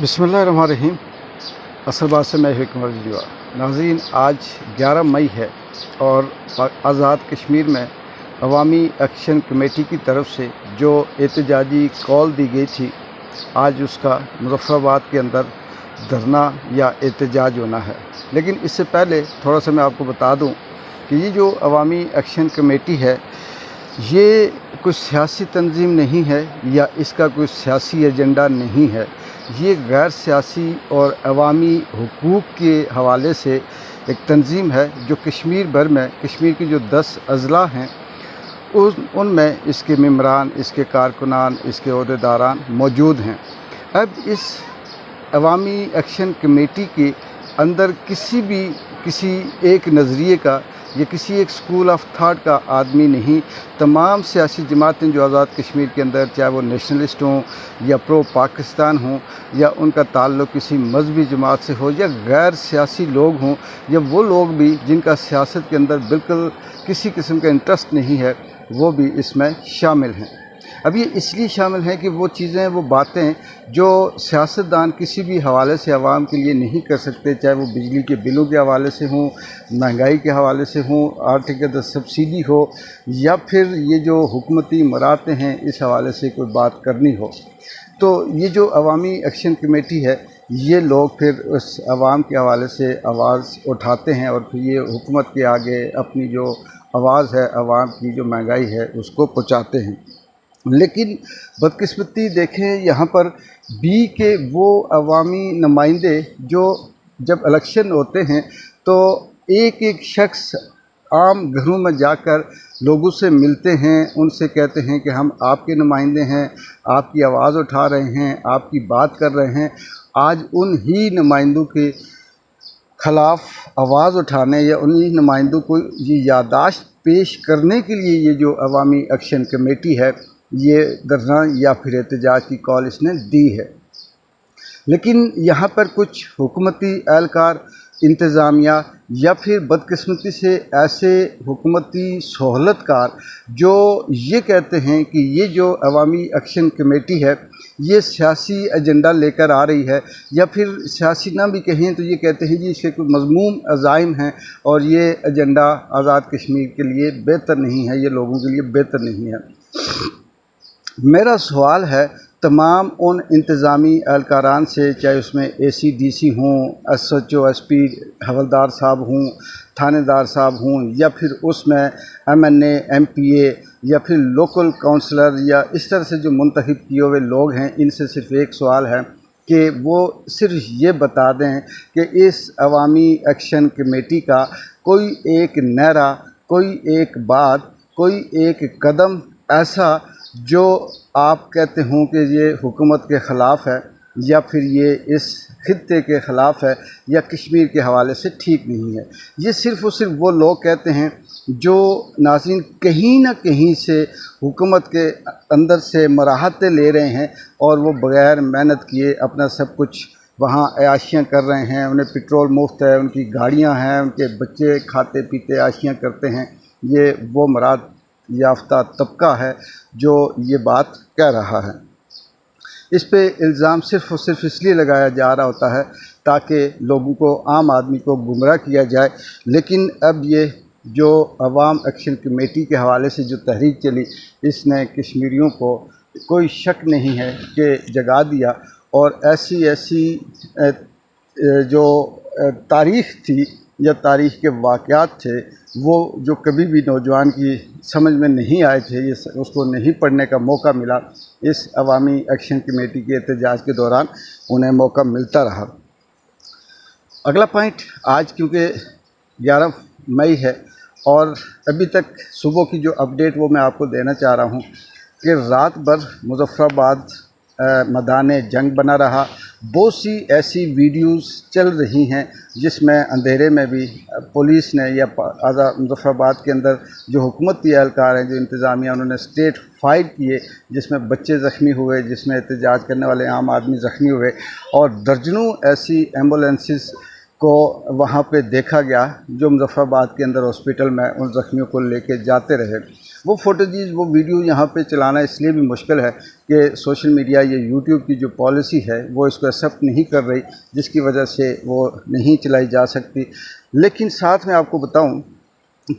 بسم اللہ الرحمن الرحیم۔ اصل بات سے میں حکمر جیوا ناظرین، آج گیارہ مئی ہے اور آزاد کشمیر میں عوامی ایکشن کمیٹی کی طرف سے جو احتجاجی کال دی گئی تھی، آج اس کا مظفر آباد کے اندر دھرنا یا احتجاج ہونا ہے۔ لیکن اس سے پہلے تھوڑا سا میں آپ کو بتا دوں کہ یہ جو عوامی ایکشن کمیٹی ہے، یہ کوئی سیاسی تنظیم نہیں ہے یا اس کا کوئی سیاسی ایجنڈا نہیں ہے۔ یہ غیر سیاسی اور عوامی حقوق کے حوالے سے ایک تنظیم ہے جو کشمیر بھر میں، کشمیر کی جو دس اضلاع ہیں، ان ان میں اس کے ممبران اس کے کارکنان، اس کے عہدے داران موجود ہیں۔ اب اس عوامی ایکشن کمیٹی کے اندر کسی بھی، کسی ایک نظریے کا یہ کسی ایک اسکول آف تھاٹ کا آدمی نہیں۔ تمام سیاسی جماعتیں جو آزاد کشمیر کے اندر چاہے وہ نیشنلسٹ ہوں یا پرو پاکستان ہوں یا ان کا تعلق کسی مذہبی جماعت سے ہو یا غیر سیاسی لوگ ہوں، یا وہ لوگ بھی جن کا سیاست کے اندر بالکل کسی قسم کا انٹرسٹ نہیں ہے، وہ بھی اس میں شامل ہیں۔ اب یہ اس لیے شامل ہیں کہ وہ چیزیں، وہ باتیں جو سیاستدان کسی بھی حوالے سے عوام کے لیے نہیں کر سکتے، چاہے وہ بجلی کے بلوں کے حوالے سے ہوں، مہنگائی کے حوالے سے ہوں آرٹیکل سبسڈی ہو، یا پھر یہ جو حکومتی مراتے ہیں، اس حوالے سے کوئی بات کرنی ہو۔ تو یہ جو عوامی ایکشن کمیٹی ہے، یہ لوگ پھر اس عوام کے حوالے سے آواز اٹھاتے ہیں اور پھر یہ حکومت کے آگے اپنی جو آواز ہے، عوام کی جو مہنگائی ہے، اس کو پہنچاتے ہیں۔ لیکن بدقسمتی دیکھیں، یہاں پر بی کے وہ عوامی نمائندے جو جب الیکشن ہوتے ہیں تو ایک ایک شخص عام گھروں میں جا کر لوگوں سے ملتے ہیں، ان سے کہتے ہیں کہ ہم آپ کے نمائندے ہیں، آپ کی آواز اٹھا رہے ہیں، آپ کی بات کر رہے ہیں۔ آج ان ہی نمائندوں کے خلاف آواز اٹھانے یا انہی نمائندوں کو یہ یادداشت پیش کرنے کے لیے یہ جو عوامی ایکشن کمیٹی ہے یہ دھرنا یا پھر احتجاج کی کال اس نے دی ہے۔ لیکن یہاں پر کچھ حکومتی اہلکار، انتظامیہ یا پھر بدقسمتی سے ایسے حکومتی سہولت کار جو یہ کہتے ہیں کہ یہ جو عوامی ایکشن کمیٹی ہے، یہ سیاسی ایجنڈا لے کر آ رہی ہے یا پھر سیاسی نہ بھی کہیں تو یہ کہتے ہیں جی اس کے کوئی مضموم عزائم ہیں اور یہ ایجنڈا آزاد کشمیر کے لیے بہتر نہیں ہے، یہ لوگوں کے لیے بہتر نہیں ہے۔ میرا سوال ہے، تمام ان انتظامی اہلکاران سے، چاہے اس میں اے سی ڈی سی ہوں S H O S P حولدار صاحب ہوں تھانے دار صاحب ہوں، یا پھر اس میں M N A M P A یا پھر لوکل کونسلر یا اس طرح سے جو منتخب کیے ہوئے لوگ ہیں، ان سے صرف ایک سوال ہے کہ وہ صرف یہ بتا دیں کہ اس عوامی ایکشن کمیٹی کا کوئی ایک نعرہ، کوئی ایک بات، کوئی ایک قدم ایسا جو آپ کہتے ہوں کہ یہ حکومت کے خلاف ہے یا پھر یہ اس خطے کے خلاف ہے یا کشمیر کے حوالے سے ٹھیک نہیں ہے، یہ صرف اور صرف وہ لوگ کہتے ہیں جو ناظرین کہیں نہ کہیں سے حکومت کے اندر سے مراحتیں لے رہے ہیں اور وہ بغیر محنت کیے اپنا سب کچھ وہاں عیاشیاں کر رہے ہیں، انہیں پٹرول مفت ہے، ان کی گاڑیاں ہیں، ان کے بچے کھاتے پیتے عیاشیاں کرتے ہیں، یہ وہ مراد یافتہ طبقہ ہے جو یہ بات کہہ رہا ہے۔ اس پہ الزام صرف اور صرف اس لیے لگایا جا رہا ہوتا ہے تاکہ لوگوں کو عام آدمی کو گمراہ کیا جائے۔ لیکن اب یہ جو عوام ایکشن کمیٹی کے حوالے سے جو تحریک چلی، اس نے کشمیریوں کو کوئی شک نہیں ہے کہ جگا دیا۔ اور ایسی ایسی جو تاریخ تھی یا تاریخ کے واقعات تھے، وہ جو کبھی بھی نوجوان کی سمجھ میں نہیں آئے تھے، یہ اس کو نہیں پڑھنے کا موقع ملا، اس عوامی ایکشن کمیٹی کے احتجاج کے دوران انہیں موقع ملتا رہا۔ اگلا پوائنٹ آج کیونکہ گیارہ مئی ہے اور ابھی تک صبح کی جو اپڈیٹ وہ میں آپ کو دینا چاہ رہا ہوں کہ رات بھر مظفر آباد میدان جنگ بنا رہا۔ بہت سی ایسی ویڈیوز چل رہی ہیں جس میں اندھیرے میں بھی پولیس نے یا مظفر آباد کے اندر جو حکومتی اہلکار ہیں، جو انتظامیہ انہوں نے اسٹیٹ فائٹ کیے جس میں بچے زخمی ہوئے، جس میں احتجاج کرنے والے عام آدمی زخمی ہوئے اور درجنوں ایسی ایمبولینسز کو وہاں پہ دیکھا گیا جو مظفر آباد کے اندر ہاسپٹل میں ان زخمیوں کو لے کے جاتے رہے۔ وہ فوٹیجز جی، وہ ویڈیو یہاں پہ چلانا اس لیے بھی مشکل ہے کہ سوشل میڈیا یا یوٹیوب کی جو پالیسی ہے، وہ اس کو ایکسیپٹ نہیں کر رہی، جس کی وجہ سے وہ نہیں چلائی جا سکتی۔ لیکن ساتھ میں آپ کو بتاؤں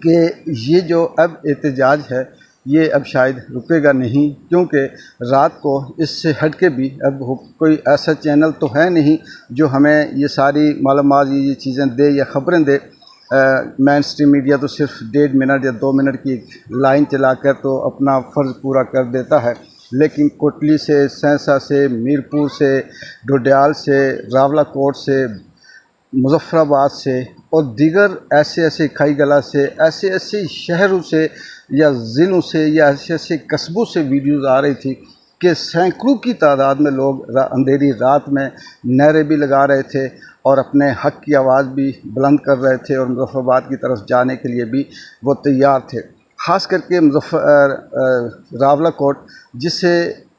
کہ یہ جو اب احتجاج ہے، یہ اب شاید رکے گا نہیں، کیونکہ رات کو اس سے ہٹ کے بھی اب کوئی ایسا چینل تو ہے نہیں جو ہمیں یہ ساری معلومات یہ چیزیں دے یا خبریں دے۔ مین اسٹریم میڈیا تو صرف ڈیڑھ منٹ یا دو منٹ کی لائن چلا کر تو اپنا فرض پورا کر دیتا ہے۔ لیکن کوٹلی سے، سینسا سے، میرپور سے ڈوڈیال سے، راولہ کوٹ سے، مظفر آباد سے اور دیگر ایسے ایسے کھائی گلا سے، ایسے ایسے شہروں سے یا ضلعوں سے یا ایسے ایسے قصبوں سے ویڈیوز آ رہی تھی کہ سینکڑوں کی تعداد میں لوگ اندھیری رات میں نعرے بھی لگا رہے تھے۔ اور اپنے حق کی آواز بھی بلند کر رہے تھے اور مظفر آباد کی طرف جانے کے لیے بھی وہ تیار تھے۔ خاص کر کے مظفر راولہ کوٹ جسے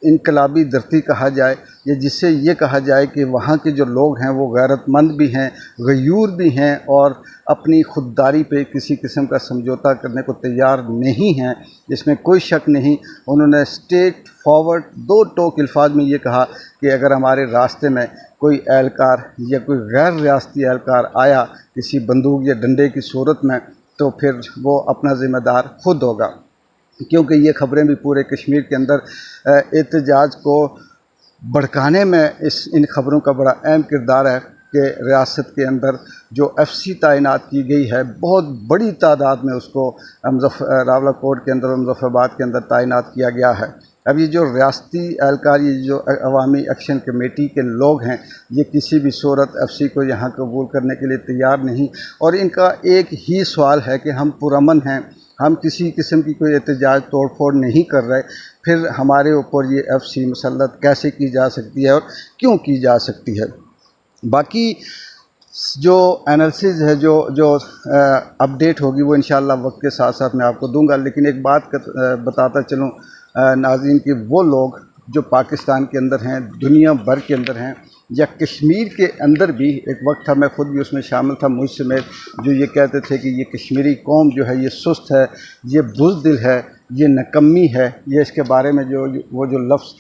انقلابی دھرتی کہا جائے یا جس سے یہ کہا جائے کہ وہاں کے جو لوگ ہیں وہ غیرت مند بھی ہیں، غیور بھی ہیں اور اپنی خودداری پہ کسی قسم کا سمجھوتا کرنے کو تیار نہیں ہیں، اس میں کوئی شک نہیں۔ انہوں نے اسٹیٹ فارورڈ دو ٹوک الفاظ میں یہ کہا کہ اگر ہمارے راستے میں کوئی اہلکار یا کوئی غیر ریاستی اہلکار آیا کسی بندوق یا ڈنڈے کی صورت میں، تو پھر وہ اپنا ذمہ دار خود ہوگا۔ کیونکہ یہ خبریں بھی پورے کشمیر کے اندر احتجاج کو بھڑکانے میں اس، ان خبروں کا بڑا اہم کردار ہے کہ ریاست کے اندر جو ایف سی تعینات کی گئی ہے، بہت بڑی تعداد میں اس کو راولہ کوٹ کے اندر اور مظفرآباد کے اندر تعینات کیا گیا ہے۔ اب یہ جو ریاستی اہلکار یہ جو عوامی ایکشن کمیٹی کے لوگ ہیں، یہ کسی بھی صورت ایف سی کو یہاں قبول کرنے کے لیے تیار نہیں۔ اور ان کا ایک ہی سوال ہے کہ ہم پرامن ہیں۔ ہم کسی قسم کی کوئی احتجاج توڑ پھوڑ نہیں کر رہے۔ پھر ہمارے اوپر یہ ایف سی مسلط کیسے کی جا سکتی ہے اور کیوں کی جا سکتی ہے؟ باقی جو انالسز ہے، جو جو اپڈیٹ ہوگی، وہ انشاءاللہ وقت کے ساتھ ساتھ میں آپ کو دوں گا۔ لیکن ایک بات بتاتا چلوں ناظرین، کہ وہ لوگ جو پاکستان کے اندر ہیں، دنیا بھر کے اندر ہیں، یا کشمیر کے اندر بھی ایک وقت تھا، میں خود بھی اس میں شامل تھا، مجھ سے جو یہ کہتے تھے کہ یہ کشمیری قوم جو ہے، یہ سست ہے، یہ بزدل ہے، یہ نکمی ہے یہ اس کے بارے میں جو وہ جو لفظ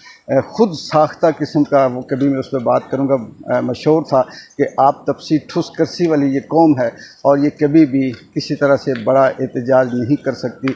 خود ساختہ قسم کا وہ کبھی میں اس پہ بات کروں گا مشہور تھا کہ آپ تپسی ٹھس کرسی والی یہ قوم ہے اور یہ کبھی بھی کسی طرح سے بڑا احتجاج نہیں کر سکتی۔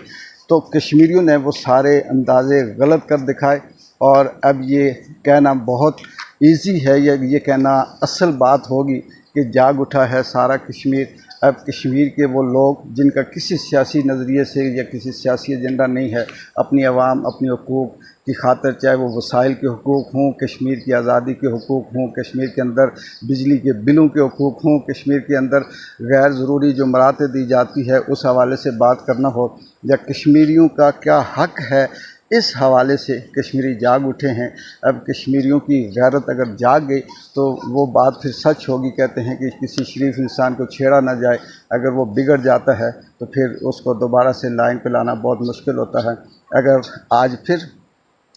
تو کشمیریوں نے وہ سارے اندازے غلط کر دکھائے۔ اور اب یہ کہنا بہت ایزی ہے یا یہ کہنا اصل بات ہوگی کہ جاگ اٹھا ہے سارا کشمیر۔ اب کشمیر کے وہ لوگ جن کا کسی سیاسی نظریے سے یا کسی سیاسی ایجنڈا نہیں ہے، اپنی عوام، اپنی حقوق کی خاطر، چاہے وہ وسائل کے حقوق ہوں، کشمیر کی آزادی کے حقوق ہوں، کشمیر کے اندر بجلی کے بلوں کے حقوق ہوں، کشمیر کے اندر غیر ضروری جو مراتیں دی جاتی ہے، اس حوالے سے بات کرنا ہو۔ یا کشمیریوں کا کیا حق ہے اس حوالے سے کشمیری جاگ اٹھے ہیں۔ اب کشمیریوں کی غیرت اگر جاگ گئی تو وہ بات پھر سچ ہوگی، کہتے ہیں کہ کسی شریف انسان کو چھیڑا نہ جائے۔ اگر وہ بگڑ جاتا ہے تو پھر اس کو دوبارہ سے لائن پہ لانا بہت مشکل ہوتا ہے۔ اگر آج پھر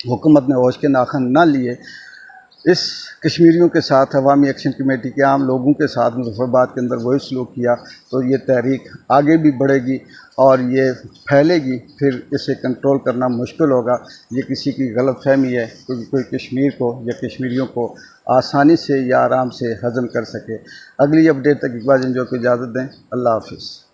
حکومت نے ہوش کے ناخن نہ لیے اس کشمیریوں کے ساتھ عوامی ایکشن کمیٹی کے عام لوگوں کے ساتھ مظفر آباد کے اندر وہی سلوک کیا، تو یہ تحریک آگے بھی بڑھے گی اور یہ پھیلے گی، پھر اسے کنٹرول کرنا مشکل ہوگا۔ یہ کسی کی غلط فہمی ہے کیونکہ کوئی کشمیر کو یا کشمیریوں کو آسانی سے یا آرام سے ہضم کر سکے۔ اگلی اپڈیٹ تک اقبال جنجو کو اجازت دیں، اللہ حافظ۔